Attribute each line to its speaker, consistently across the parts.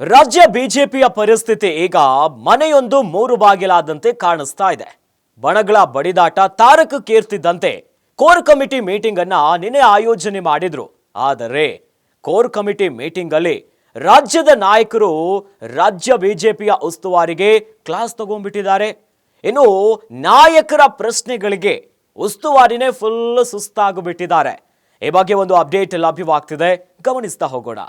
Speaker 1: ರಾಜ್ಯ ಬಿಜೆಪಿಯ ಪರಿಸ್ಥಿತಿ ಈಗ ಮನೆಯೊಂದು ಮೂರು ಬಾಗಿಲಾದಂತೆ ಕಾಣಿಸ್ತಾ ಇದೆ. ಬಣಗಳ ಬಡಿದಾಟ ತಾರಕಕ್ಕೇರ್ತಿದ್ದಂತೆ ಕೋರ್ ಕಮಿಟಿ ಮೀಟಿಂಗ್ ಅನ್ನ ನಿನ್ನೆ ಆಯೋಜನೆ ಮಾಡಿದ್ರು. ಆದರೆ ಕೋರ್ ಕಮಿಟಿ ಮೀಟಿಂಗ್ ಅಲ್ಲಿ ರಾಜ್ಯದ ನಾಯಕರು ರಾಜ್ಯ ಬಿಜೆಪಿಯ ಉಸ್ತುವಾರಿಗೆ ಕ್ಲಾಸ್ ತಗೊಂಡ್ಬಿಟ್ಟಿದ್ದಾರೆ. ಇನ್ನು ನಾಯಕರ ಪ್ರಶ್ನೆಗಳಿಗೆ ಉಸ್ತುವಾರಿನೇ ಫುಲ್ ಸುಸ್ತಾಗಿಬಿಟ್ಟಿದ್ದಾರೆ. ಈ ಬಗ್ಗೆ ಒಂದು ಅಪ್ಡೇಟ್ ಲಭ್ಯವಾಗ್ತಿದೆ. ಗಮನಿಸ್ತಾ ಹೋಗೋಣ.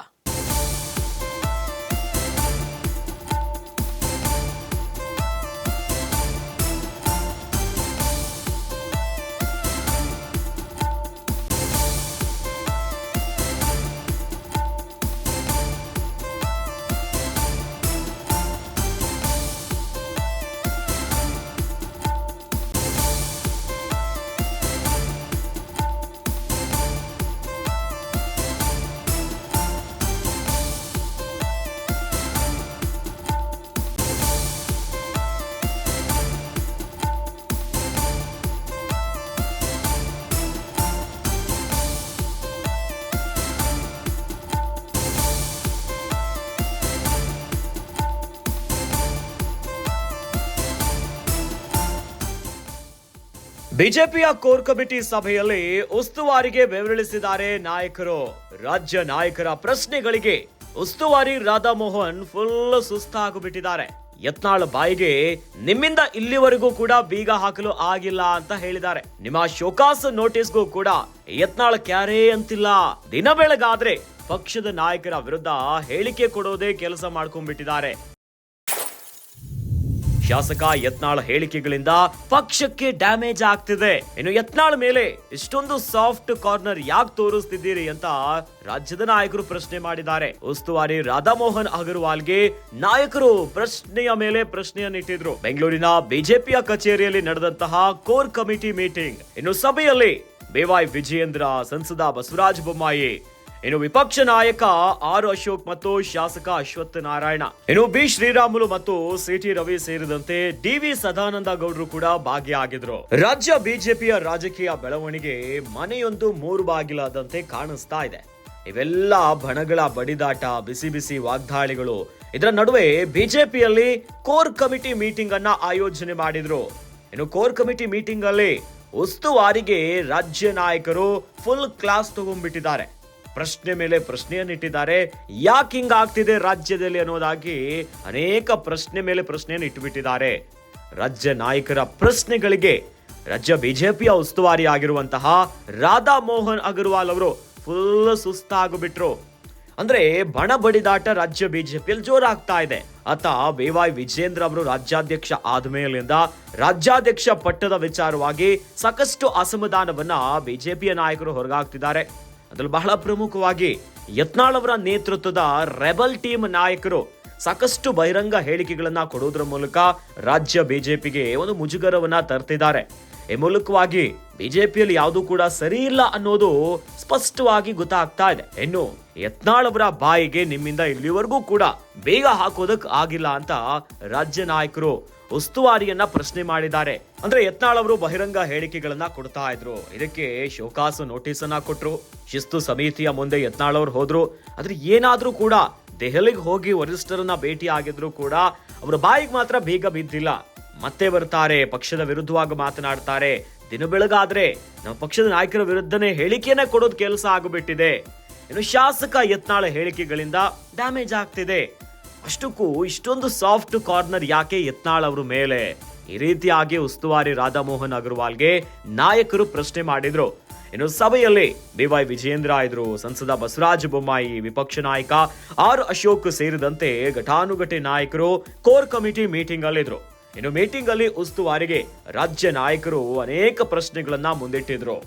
Speaker 1: ಬಿಜೆಪಿಯ ಕೋರ್ ಕಮಿಟಿ ಸಭೆಯಲ್ಲಿ ಉಸ್ತುವಾರಿಗೆ ಬೆವರಿಳಿಸಿದ್ದಾರೆ ನಾಯಕರು. ರಾಜ್ಯ ನಾಯಕರ ಪ್ರಶ್ನೆಗಳಿಗೆ ಉಸ್ತುವಾರಿ ರಾಧಾಮೋಹನ್ ಫುಲ್ ಸುಸ್ತಾಗಿಬಿಟ್ಟಿದ್ದಾರೆ. ಯತ್ನಾಳ್ ಬಾಯಿಗೆ ನಿಮ್ಮಿಂದ ಇಲ್ಲಿವರೆಗೂ ಕೂಡ ಬೀಗ ಹಾಕಲು ಆಗಿಲ್ಲ ಅಂತ ಹೇಳಿದ್ದಾರೆ. ನಿಮ್ಮ ಶೋಕಾಸ್ ನೋಟಿಸ್ಗೂ ಕೂಡ ಯತ್ನಾಳ್ ಕ್ಯಾರೇ ಅಂತಿಲ್ಲ. ದಿನ ಬೆಳಗಾದ್ರೆ ಪಕ್ಷದ ನಾಯಕರ ವಿರುದ್ಧ ಹೇಳಿಕೆ ಕೊಡೋದೇ ಕೆಲಸ ಮಾಡ್ಕೊಂಡ್ಬಿಟ್ಟಿದ್ದಾರೆ. ಶಾಸಕ ಯತ್ನಾಳ್ ಹೇಳಿಕೆಗಳಿಂದ ಪಕ್ಷಕ್ಕೆ ಡ್ಯಾಮೇಜ್ ಆಗ್ತಿದೆ. ಇನ್ನು ಯತ್ನಾಳ್ ಮೇಲೆ ಇಷ್ಟೊಂದು ಸಾಫ್ಟ್ ಕಾರ್ನರ್ ಯಾಕೆ ತೋರಿಸ್ತಿದ್ದೀರಿ ಅಂತ ರಾಜ್ಯದ ನಾಯಕರು ಪ್ರಶ್ನೆ ಮಾಡಿದ್ದಾರೆ. ಉಸ್ತುವಾರಿ ರಾಧಾಮೋಹನ್ ಅಗರ್ವಾಲ್ಗೆ ನಾಯಕರು ಪ್ರಶ್ನೆಯ ಮೇಲೆ ಪ್ರಶ್ನೆಯನ್ನಿಟ್ಟಿದ್ರು ಬೆಂಗಳೂರಿನ ಬಿಜೆಪಿಯ ಕಚೇರಿಯಲ್ಲಿ ನಡೆದಂತಹ ಕೋರ್ ಕಮಿಟಿ ಮೀಟಿಂಗ್. ಇನ್ನು ಸಭೆಯಲ್ಲಿ ಬೇವಾಯ್ ವಿಜಯೇಂದ್ರ, ಸಂಸದ ಬಸವರಾಜ ಬೊಮ್ಮಾಯಿ ಇನ್ನು ವಿಪಕ್ಷ ನಾಯಕ ಆರ್ ಅಶೋಕ್ ಮತ್ತು ಶಾಸಕ ಅಶ್ವತ್ಥ ನಾರಾಯಣ. ಇನ್ನು ಬಿ ಶ್ರೀರಾಮುಲು ಮತ್ತು ಸಿಟಿ ರವಿ ಸೇರಿದಂತೆ ಡಿವಿ ಸದಾನಂದ ಗೌಡರು ಕೂಡ ಭಾಗಿಯಾಗಿದ್ರು. ರಾಜ್ಯ ಬಿಜೆಪಿಯ ರಾಜಕೀಯ ಬೆಳವಣಿಗೆ ಮನೆಯೊಂದು ಮೂರು ಬಾಗಿಲಾದಂತೆ ಕಾಣಿಸ್ತಾ ಇದೆ. ಇವೆಲ್ಲ ಬಣಗಳ ಬಡಿದಾಟ, ಬಿಸಿ ಬಿಸಿ ವಾಗ್ದಾಳಿಗಳು. ಇದರ ನಡುವೆ ಬಿಜೆಪಿಯಲ್ಲಿ ಕೋರ್ ಕಮಿಟಿ ಮೀಟಿಂಗ್ ಅನ್ನ ಆಯೋಜನೆ ಮಾಡಿದ್ರು. ಇನ್ನು ಕೋರ್ ಕಮಿಟಿ ಮೀಟಿಂಗ್ ಅಲ್ಲಿ ಉಸ್ತುವಾರಿಗೆ ರಾಜ್ಯ ನಾಯಕರು ಫುಲ್ ಕ್ಲಾಸ್ ತಗೊಂಡ್ಬಿಟ್ಟಿದ್ದಾರೆ. ಪ್ರಶ್ನೆ ಮೇಲೆ ಪ್ರಶ್ನೆಯನ್ನಿಟ್ಟಿದ್ದಾರೆ ಯಾಕೆ ಹಿಂಗಾಗ್ತಿದೆ ರಾಜ್ಯದಲ್ಲಿ ಅನ್ನೋದಾಗಿ ಅನೇಕ ಪ್ರಶ್ನೆ ಮೇಲೆ ಪ್ರಶ್ನೆಯನ್ನು ಇಟ್ಟುಬಿಟ್ಟಿದ್ದಾರೆ. ರಾಜ್ಯ ನಾಯಕರ ಪ್ರಶ್ನೆಗಳಿಗೆ ರಾಜ್ಯ ಬಿಜೆಪಿಯ ಉಸ್ತುವಾರಿ ಆಗಿರುವಂತಹ ರಾಧಾ ಮೋಹನ್ ಅಗರ್ವಾಲ್ ಅವರು ಫುಲ್ ಸುಸ್ತಾಗಿಬಿಟ್ರು. ಅಂದ್ರೆ ಬಣ ಬಡಿದಾಟ ರಾಜ್ಯ ಬಿಜೆಪಿಯಲ್ಲಿ ಜೋರಾಗ್ತಾ ಇದೆ. ಆತ ಬೇವಾಯ್ ವಿಜೇಂದ್ರ ಅವರು ರಾಜ್ಯಾಧ್ಯಕ್ಷ ಆದ್ಮೇಲಿಂದ ರಾಜ್ಯಾಧ್ಯಕ್ಷ ಪಟ್ಟದ ವಿಚಾರವಾಗಿ ಸಾಕಷ್ಟು ಅಸಮಾಧಾನವನ್ನ ಬಿಜೆಪಿಯ ನಾಯಕರು ಹೊರಗಾಗ್ತಿದ್ದಾರೆ ಅದ್ರಲ್ಲಿ ಬಹಳ ಪ್ರಮುಖವಾಗಿ ಯತ್ನಾಳ್ ಅವರ ನೇತೃತ್ವದ ರೆಬಲ್ ಟೀಮ್ ನಾಯಕರು ಸಾಕಷ್ಟು ಬಹಿರಂಗ ಹೇಳಿಕೆಗಳನ್ನ ಕೊಡೋದ್ರ ಮೂಲಕ ರಾಜ್ಯ ಬಿಜೆಪಿಗೆ ಒಂದು ಮುಜುಗರವನ್ನ ತರ್ತಿದ್ದಾರೆ. ಈ ಮೂಲಕವಾಗಿ ಬಿಜೆಪಿಯಲ್ಲಿ ಯಾವುದು ಕೂಡ ಸರಿ ಇಲ್ಲ ಅನ್ನೋದು ಸ್ಪಷ್ಟವಾಗಿ ಗೊತ್ತಾಗ್ತಾ ಇದೆ. ಇನ್ನು ಯತ್ನಾಳ್ ಅವರ ಬಾಯಿಗೆ ನಿಮ್ಮಿಂದ ಇಲ್ಲಿವರೆಗೂ ಕೂಡ ಬೇಗ ಹಾಕೋದಕ್ ಆಗಿಲ್ಲ ಅಂತ ರಾಜ್ಯ ನಾಯಕರು ಉಸ್ತುವಾರಿಯನ್ನ ಪ್ರಶ್ನೆ ಮಾಡಿದ್ದಾರೆ. ಅಂದ್ರೆ ಯತ್ನಾಳ್ ಅವರು ಬಹಿರಂಗ ಹೇಳಿಕೆಗಳನ್ನ ಕೊಡ್ತಾ ಇದ್ರು. ಇದಕ್ಕೆ ಶೋಕಾಸು ನೋಟಿಸ್ ಅನ್ನ ಕೊಟ್ರು. ಶಿಸ್ತು ಸಮಿತಿಯ ಮುಂದೆ ಯತ್ನಾಳ್ ಅವರು ಹೋದ್ರು. ಆದ್ರೆ ಏನಾದ್ರೂ ಕೂಡ ದೆಹಲಿಗೆ ಹೋಗಿ ವರಿಷ್ಠರನ್ನ ಭೇಟಿ ಆಗಿದ್ರು ಕೂಡ ಅವರ ಬಾಯಿಗೆ ಮಾತ್ರ ಬೇಗ ಬಿದ್ದಿಲ್ಲ. ಮತ್ತೆ ಬರ್ತಾರೆ, ಪಕ್ಷದ ವಿರುದ್ಧವಾಗಿ ಮಾತನಾಡ್ತಾರೆ. ದಿನ ಬೆಳಗಾದ್ರೆ ನಮ್ಮ ಪಕ್ಷದ ನಾಯಕರ ವಿರುದ್ಧನೇ ಹೇಳಿಕೆಯನ್ನ ಕೊಡೋದು ಕೆಲಸ ಆಗಿಬಿಟ್ಟಿದೆ. ಇನ್ನು ಶಾಸಕ ಯತ್ನಾಳ ಹೇಳಿಕೆಗಳಿಂದ ಡ್ಯಾಮೇಜ್ ಆಗ್ತಿದೆ. ಅಷ್ಟಕ್ಕೂ ಇಷ್ಟೊಂದು ಸಾಫ್ಟ್ ಕಾರ್ನರ್ ಯಾಕೆ ಯತ್ನಾಳ್ ಅವ್ರ ಮೇಲೆ? ಈ ರೀತಿಯಾಗಿ ಉಸ್ತುವಾರಿ ರಾಧಾಮೋಹನ್ ಅಗರ್ವಾಲ್ಗೆ ನಾಯಕರು ಪ್ರಶ್ನೆ ಮಾಡಿದ್ರು. ಇನ್ನು ಸಭೆಯಲ್ಲಿ ಡಿವೈ ವಿಜೇಂದ್ರ ಇದ್ರು ಸಂಸದ ಬಸವರಾಜ ಬೊಮ್ಮಾಯಿ, ವಿಪಕ್ಷ ನಾಯಕ ಆರ್. ಅಶೋಕ್ ಸೇರಿದಂತೆ ಘಟಾನುಘಟಿ ನಾಯಕರು ಕೋರ್ ಕಮಿಟಿ ಮೀಟಿಂಗ್ ಅಲ್ಲಿದ್ರು ಇನ್ನು ಮೀಟಿಂಗ್ ಅಲ್ಲಿ ಉಸ್ತುವಾರಿಗೆ ರಾಜ್ಯ ನಾಯಕರು ಅನೇಕ ಪ್ರಶ್ನೆಗಳನ್ನ ಮುಂದಿಟ್ಟಿದ್ರು.